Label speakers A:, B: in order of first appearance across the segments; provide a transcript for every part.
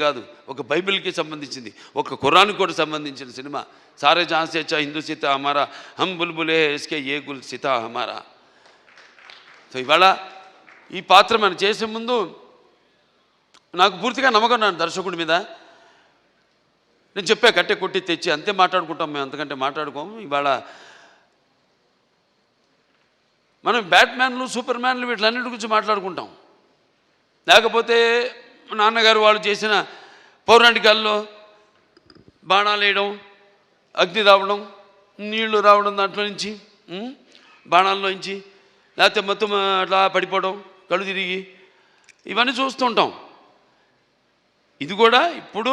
A: కాదు ఒక బైబిల్కి సంబంధించింది ఒక ఖురాన్ కూడా సంబంధించిన సినిమా. సారే జాన్సే చా హిందూ సీత హమారా హమ్ బుల్బులే SK A Gul Sita Hamara. So ఇవాళ ఈ పాత్ర మనం చేసే ముందు నాకు పూర్తిగా నమ్మకం నాన్న దర్శకుడి మీద. నేను చెప్పా కట్టె కొట్టి తెచ్చి అంతే మాట్లాడుకుంటాం మేము అంతకంటే మాట్లాడుకోము. ఇవాళ మనం బ్యాట్మ్యాన్లు సూపర్ మ్యాన్లు వీటిలన్నిటి గురించి మాట్లాడుకుంటాం. లేకపోతే నాన్నగారు వాళ్ళు చేసిన పౌరాణికాల్లో బాణాలు వేయడం అగ్ని రావడం నీళ్ళు రావడం దాంట్లో నుంచి బాణాల్లో నుంచి లేకపోతే మొత్తం అట్లా పడిపోవడం కళ్ళు తిరిగి ఇవన్నీ చూస్తుంటాం ఇది కూడా ఇప్పుడు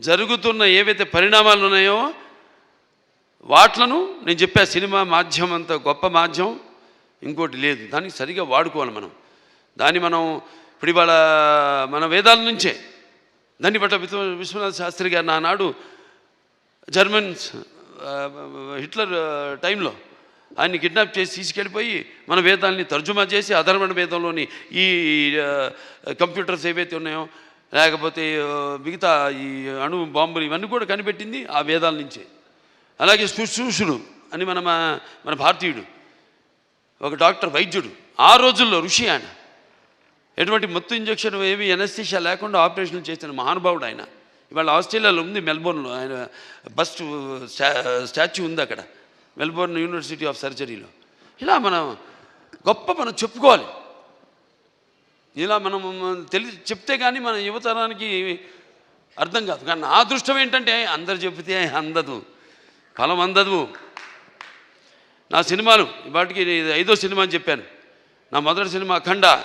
A: జరుగుతున్న ఏవైతే పరిణామాలు ఉన్నాయో వాట్లను నేను చెప్పా సినిమా మాధ్యమం అంత గొప్ప మాధ్యమం ఇంకోటి లేదు. దానికి సరిగా వాడుకోవాలి మనం. దాన్ని మనం ఇప్పుడు ఇవాళ మన వేదాల నుంచే. దాన్ని బట్ట విశ్వ విశ్వనాథ శాస్త్రి గారు నానాడు జర్మన్స్ హిట్లర్ టైంలో ఆయన్ని కిడ్నాప్ చేసి తీసుకెళ్ళిపోయి మన వేదాల్ని తర్జుమా చేసి అధర్మణ వేదంలోని ఈ కంప్యూటర్స్ ఏవైతే ఉన్నాయో లేకపోతే మిగతా ఈ అణు బాంబులు ఇవన్నీ కూడా కనిపెట్టింది ఆ వేదాల నుంచే. అలాగే శుశ్రూషుడు అని మన మన భారతీయుడు ఒక డాక్టర్ వైద్యుడు ఆ రోజుల్లో ఋషి ఆయన. ఎటువంటి మత్తు ఇంజక్షన్ ఏమి ఎనస్థిషియా లేకుండా ఆపరేషన్ చేసిన మహానుభావుడు ఆయన. ఇవాళ ఆస్ట్రేలియాలో ఉంది మెల్బోర్న్లో. ఆయన బస్ట్ స్టాచ్యూ ఉంది అక్కడ. మెల్బోర్న్ యూనివర్సిటీ ఆఫ్ సర్జరీలో. ఇలా మనం గొప్ప మనం చెప్పుకోవాలి. ఇలా మనం తెలి చెప్తే కానీ మన యువతరానికి అర్థం కాదు. కానీ నా దృష్టం ఏంటంటే అందరు చెబితే అందదు. ఫలం అందదు. నా సినిమాలు ఇవాటికి ఐదో సినిమా అని చెప్పాను. నా మొదటి సినిమా అఖండ.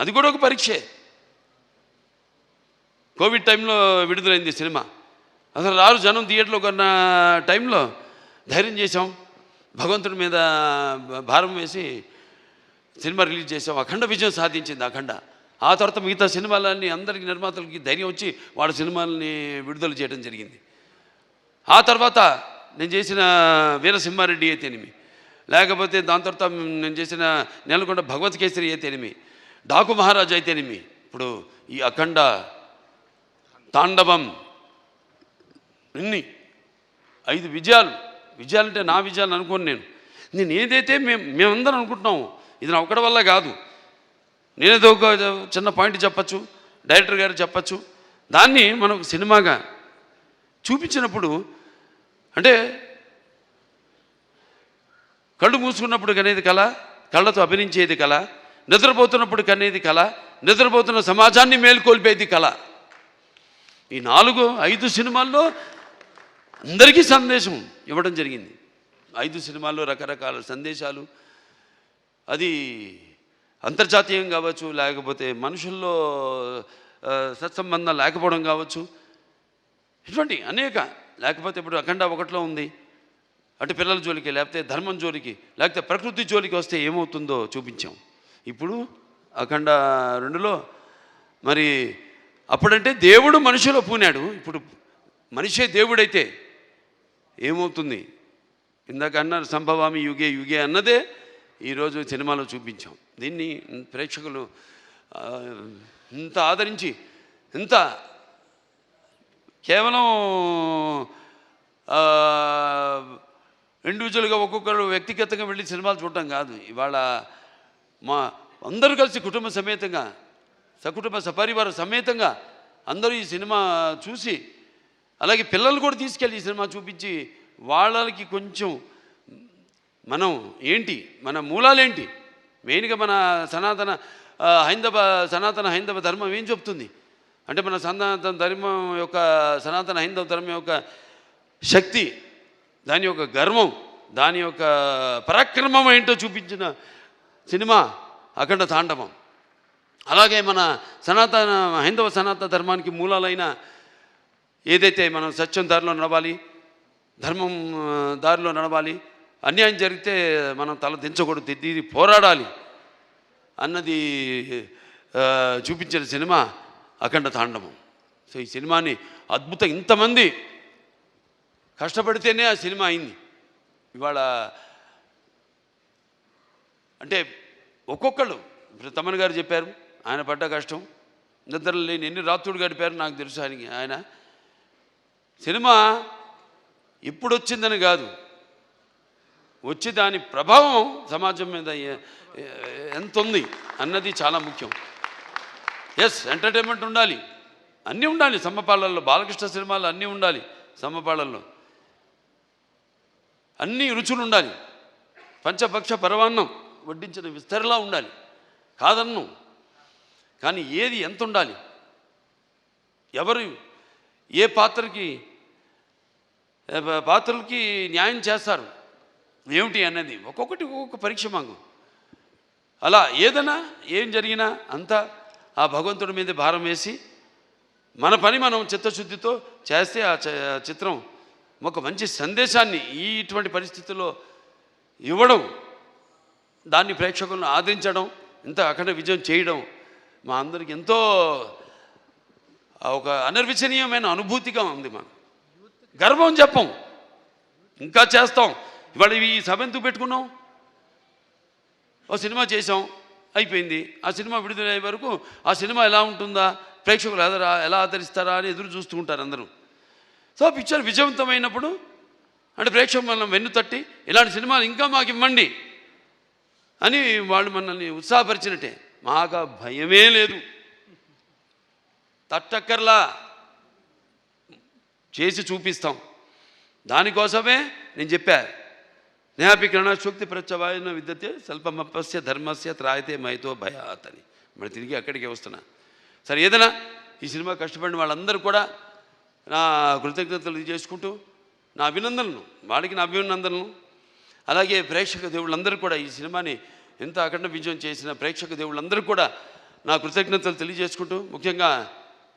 A: అది కూడా ఒక పరీక్షే. కోవిడ్ టైంలో విడుదలైంది సినిమా. అసలు రారు జనం థియేటర్లో కొన్న టైంలో ధైర్యం చేసాం భగవంతుడి మీద భారం వేసి సినిమా రిలీజ్ చేసాం అఖండ విజయం సాధించింది అఖండ. ఆ తర్వాత మిగతా సినిమాలన్నీ అందరికీ నిర్మాతలకి ధైర్యం వచ్చి వాళ్ళ సినిమాలని విడుదల చేయడం జరిగింది. ఆ తర్వాత నేను చేసిన వీరసింహారెడ్డి అయితేనేమి లేకపోతే దాని తర్వాత నేను చేసిన నెలకొండ భగవత్ కేసరి అయితేనేమి డాకు మహారాజు అయితేనేమి? ఇప్పుడు ఈ అఖండ తాండవం ఇన్ని ఐదు విజయాలు. విజయాలంటే నా విజయాలు అనుకోను నేను. నేను ఏదైతే మేము మేమందరం అనుకుంటున్నాము ఇది నా ఒకటి వల్ల కాదు. నేనేదో ఒక చిన్న పాయింట్ చెప్పచ్చు డైరెక్టర్ గారు చెప్పచ్చు. దాన్ని మనం సినిమాగా చూపించినప్పుడు అంటే కళ్ళు మూసుకున్నప్పుడు కనేది కళ కళ్ళతో అభినయించేది కళ నిద్రపోతున్నప్పుడు కనేది కళ నిద్రపోతున్న సమాజాన్ని మేల్కొల్పేది కళ. ఈ నాలుగు ఐదు సినిమాల్లో అందరికీ సందేశం ఇవ్వడం జరిగింది. ఐదు సినిమాల్లో రకరకాల సందేశాలు. అది అంతర్జాతీయం కావచ్చు లేకపోతే మనుషుల్లో సత్సంబంధం లేకపోవడం కావచ్చు. ఇటువంటి అనేక లేకపోతే ఇప్పుడు అఖండ ఒకటిలో ఉంది. అటు పిల్లల జోలికి లేకపోతే ధర్మం జోలికి లేకపోతే ప్రకృతి జోలికి వస్తే ఏమవుతుందో చూపించాం. ఇప్పుడు అఖండ రెండులో మరి అప్పుడంటే దేవుడు మనిషిలో పూనాడు. ఇప్పుడు మనిషే దేవుడైతే ఏమవుతుంది? ఇందాక అన్నారు సంభవామి యుగే యుగే అన్నదే ఈరోజు సినిమాలో చూపించాం. దీన్ని ప్రేక్షకులు ఇంత ఆదరించి ఇంత కేవలం ఇండివిజువల్గా ఒక్కొక్కరు వ్యక్తిగతంగా వెళ్ళి సినిమాలు చూడటం కాదు. ఇవాళ మా అందరూ కలిసి కుటుంబ సమేతంగా సకుటుంబ సపరివార సమేతంగా అందరూ ఈ సినిమా చూసి అలాగే పిల్లలు కూడా తీసుకెళ్ళి ఈ సినిమా చూపించి వాళ్ళకి కొంచెం మనం ఏంటి మన మూలాలేంటి? మెయిన్గా మన సనాతన హైందవ సనాతన హైందవ ధర్మం ఏం చెప్తుంది? అంటే మన సనాతన ధర్మం యొక్క సనాతన హైందవ ధర్మం యొక్క శక్తి దాని యొక్క గర్వం దాని యొక్క పరాక్రమం ఏంటో చూపించిన సినిమా అఖండ తాండవం. అలాగే మన సనాతన హైందవ సనాతన ధర్మానికి మూలాలైన ఏదైతే మనం సత్యం దారిలో నడవాలి ధర్మం దారిలో నడవాలి అన్యాయం జరిగితే మనం తల దించకూడదు తిరిగి పోరాడాలి అన్నది చూపించిన సినిమా అఖండ తాండవం. సో ఈ సినిమాని అద్భుతం. ఇంతమంది కష్టపడితేనే ఆ సినిమా అయింది. ఇవాళ అంటే ఒక్కొక్కళ్ళు ఇప్పుడు తమన్ గారు చెప్పారు ఆయన పడ్డ కష్టం. నిద్ర లేని ఎన్ని రాత్రుడు గడిపారు నాకు తెలుసు ఆయనకి. ఆయన సినిమా ఇప్పుడు వచ్చిందని కాదు. వచ్చి దాని ప్రభావం సమాజం మీద ఎంత ఉంది అన్నది చాలా ముఖ్యం. ఎస్ ఎంటర్టైన్మెంట్ ఉండాలి. అన్నీ ఉండాలి. సమ్మపాలల్లో బాలకృష్ణ సినిమాలు అన్నీ ఉండాలి సమ్మపాలల్లో అన్ని రుచులు ఉండాలి. పంచపక్ష పరవాన్నం వడ్డించిన విస్తరిలా ఉండాలి. కాదన్ను. కానీ ఏది ఎంత ఉండాలి? ఎవరు ఏ పాత్రకి పాత్రలకి న్యాయం చేస్తారు? ఏమిటి అనేది ఒక్కొక్కటి ఒక్కొక్క పరీక్ష మాకు. అలా ఏదైనా ఏం జరిగినా అంతా ఆ భగవంతుడి మీద భారం వేసి మన పని మనం చిత్తశుద్ధితో చేస్తే ఆ ఆ చిత్రం ఒక మంచి సందేశాన్ని ఈ ఇటువంటి పరిస్థితుల్లో ఇవ్వడం దాన్ని ప్రేక్షకులను ఆదరించడం ఇంత అఖండ విజయం చేయడం మా అందరికి ఎంతో ఒక అనర్వచనీయమైన అనుభూతిగా ఉంది మాకు. గర్వం చెప్పం. ఇంకా చేస్తాం. ఇవాళ ఈ సభ ఎందుకు పెట్టుకున్నాం? ఓ సినిమా చేసాం అయిపోయింది. ఆ సినిమా విడుదలయ్యే వరకు ఆ సినిమా ఎలా ఉంటుందా? ప్రేక్షకులు ఎదరా ఎలా ఆదరిస్తారా అని ఎదురు చూస్తూ ఉంటారు అందరూ. సో పిక్చర్ విజయవంతమైనప్పుడు అంటే ప్రేక్షకులు మనం వెన్ను తట్టి ఇలాంటి సినిమాలు ఇంకా మాకు ఇవ్వండి. అని వాళ్ళు మనల్ని ఉత్సాహపరిచినట్టే. మాకు భయమే లేదు. తట్టక్కర్లా చేసి చూపిస్తాం. దానికోసమే నేను చెప్పా. నేహాపి కిరణశోక్తి ప్రత్యవాయన విద్యతే స్వల్పమపస్య ధర్మస్య త్రాయితే మైతో భయాత్ అని. మరి తిరిగి అక్కడికే వస్తున్నా. సరే ఏదైనా ఈ సినిమా కష్టపడిన వాళ్ళందరూ కూడా నా కృతజ్ఞతలు చేసుకుంటూ నా అభినందనలు. వాడికి నా అభినందనలు. అలాగే ప్రేక్షక దేవుళ్ళందరూ కూడా ఈ సినిమాని ఎంత అఖండ విజయం చేసిన ప్రేక్షక దేవుళ్ళందరూ కూడా నా కృతజ్ఞతలు తెలియజేసుకుంటూ ముఖ్యంగా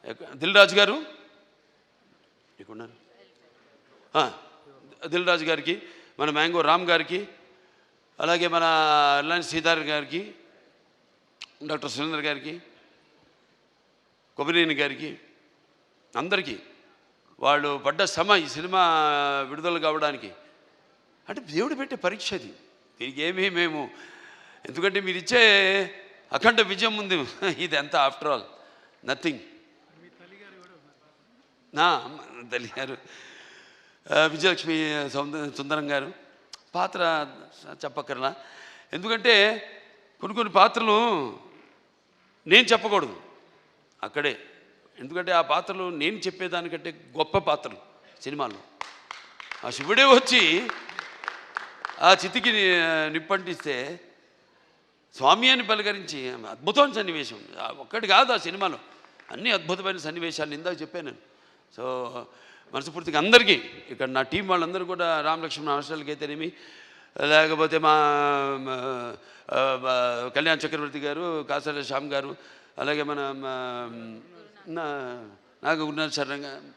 A: దిల్రాజు దిల్ రాజు గారు ఇక్కడున్నారు దిల్రాజు దిల్ రాజు గారికి మన మ్యాంగో రామ్ గారికి అలాగే మన రిలయన్స్ సీతార్ గారికి డాక్టర్ సురేందర్ గారికి కొబ్బరినేని గారికి అందరికీ వాళ్ళు పడ్డ శ్రమ ఈ సినిమా విడుదల కావడానికి అంటే దేవుడు పెట్టే పరీక్ష అది. దీనికి ఏమీ మేము ఎందుకంటే మీరు ఇచ్చే అఖండ విజయం ఉంది. ఇది ఎంత ఆఫ్టర్ ఆల్ నథింగ్ నా తల్లి గారు. విజయలక్ష్మి సుందరం గారు. పాత్ర చెప్పక్కర్లా. ఎందుకంటే కొన్ని కొన్ని పాత్రలు నేను చెప్పకూడదు. అక్కడే. ఎందుకంటే ఆ పాత్రలు నేను చెప్పేదానికంటే గొప్ప పాత్రలు సినిమాల్లో. ఆ శివుడే వచ్చి ఆ చితికి నిప్పంటిస్తే స్వామి అని పలకరించి అద్భుతమైన సన్నివేశం. ఒక్కటి కాదు ఆ సినిమాలో. అన్ని అద్భుతమైన సన్నివేశాలు ఇందాక చెప్పాను నేను. సో మనస్ఫూర్తిగా అందరికీ ఇక్కడ నా టీం వాళ్ళందరూ కూడా రామలక్ష్మణ హాస్టల్కి అయితేనేమి లేకపోతే మా కళ్యాణ్ చక్రవర్తి గారు కాసాల శ్యామ్ గారు అలాగే మన నా నాగ గురునాథ్ శరణ్